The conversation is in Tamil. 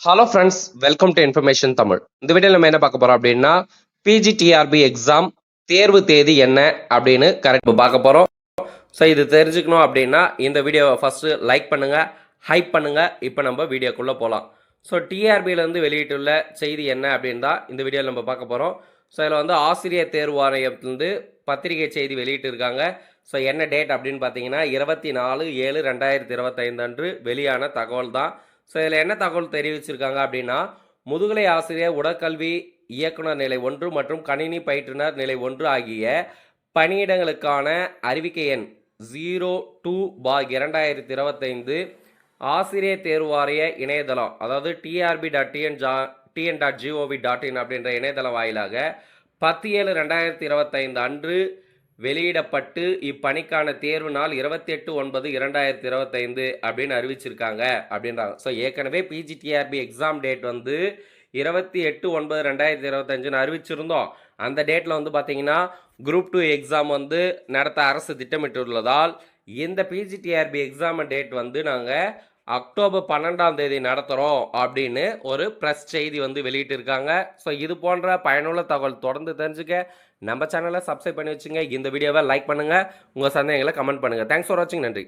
Hello friends welcome to information Tamil இந்த வீடியோ நம்ம என்ன பார்க்க போறோம் அப்படின்னா பிஜிடிஆர்பி எக்ஸாம் தேர்வு தேதி என்ன அப்படின்னு கரெக்ட் பார்க்க போறோம். ஸோ இது தெரிஞ்சுக்கணும் அப்படின்னா இந்த வீடியோவை ஃபர்ஸ்ட் லைக் பண்ணுங்க ஹைப் பண்ணுங்க இப்போ நம்ம வீடியோக்குள்ள போகலாம் ஸோ டிஆர்பியிலேருந்து வெளியிட்டுள்ள செய்தி என்ன அப்படின்னு தான் இந்த வீடியோவில் நம்ம பார்க்க போகிறோம் ஸோ இதில் வந்து ஆசிரியர் தேர்வு ஆணையத்திலிருந்து பத்திரிகை செய்தி வெளியிட்டு இருக்காங்க. ஸோ என்ன டேட் அப்படின்னு பார்த்தீங்கன்னா இருபத்தி நாலு ஏழு ரெண்டாயிரத்தி இருபத்தைந்து அன்று வெளியான தகவல் தான் ஸோ இதில் என்ன தகவல் தெரிவிச்சிருக்காங்க அப்படின்னா முதுகலை ஆசிரியர் உடற்கல்வி இயக்குனர் நிலை ஒன்று மற்றும் கணினி பயிற்றுனர் நிலை ஒன்று ஆகிய பணியிடங்களுக்கான அறிவிக்கை எண் ஜீரோ டூ பார் இரண்டாயிரத்தி இருபத்தைந்து ஆசிரியர் தேர்வு வாரிய இணையதளம் அதாவது TRB dot TN Jha TN dot GOV dot in அப்படின்ற இணையதளம் வாயிலாக பத்து ஏழு ரெண்டாயிரத்தி இருபத்தைந்து அன்று வெளியிடப்பட்டு இப்பணிக்கான தேர்வு நாள் இருபத்தி எட்டு ஒன்பது இரண்டாயிரத்தி இருபத்தைந்து அப்படின்னு அறிவிச்சிருக்காங்க அப்படின்றாங்க. ஸோ ஏற்கனவே பிஜிடிஆர்பி எக்ஸாம் டேட் வந்து இருபத்தி எட்டு ஒன்பது ரெண்டாயிரத்தி இருபத்தஞ்சுன்னு அறிவிச்சிருந்தோம். அந்த டேட்டில் வந்து பார்த்தீங்கன்னா குரூப் டூ எக்ஸாம் வந்து நடத்த அரசு திட்டமிட்டுள்ளதால் இந்த பிஜிடிஆர்பி எக்ஸாம் டேட் வந்து நாங்கள் அக்டோபர் பன்னெண்டாம் தேதி நடத்துகிறோம் அப்படின்னு ஒரு ப்ரெஸ் செய்தி வந்து வெளியிட்டிருக்காங்க. ஸோ இது போன்ற பயனுள்ள தகவல் தொடர்ந்து தெரிஞ்சுக்க நம்ம சேனலை சப்ஸ்கிரைப் பண்ணி வச்சுங்க. இந்த வீடியோவை லைக் பண்ணுங்கள் உங்கள் சந்தேகங்களை கமெண்ட் பண்ணுங்கள் தேங்க்ஸ் ஃபார் வாட்சிங் நன்றி.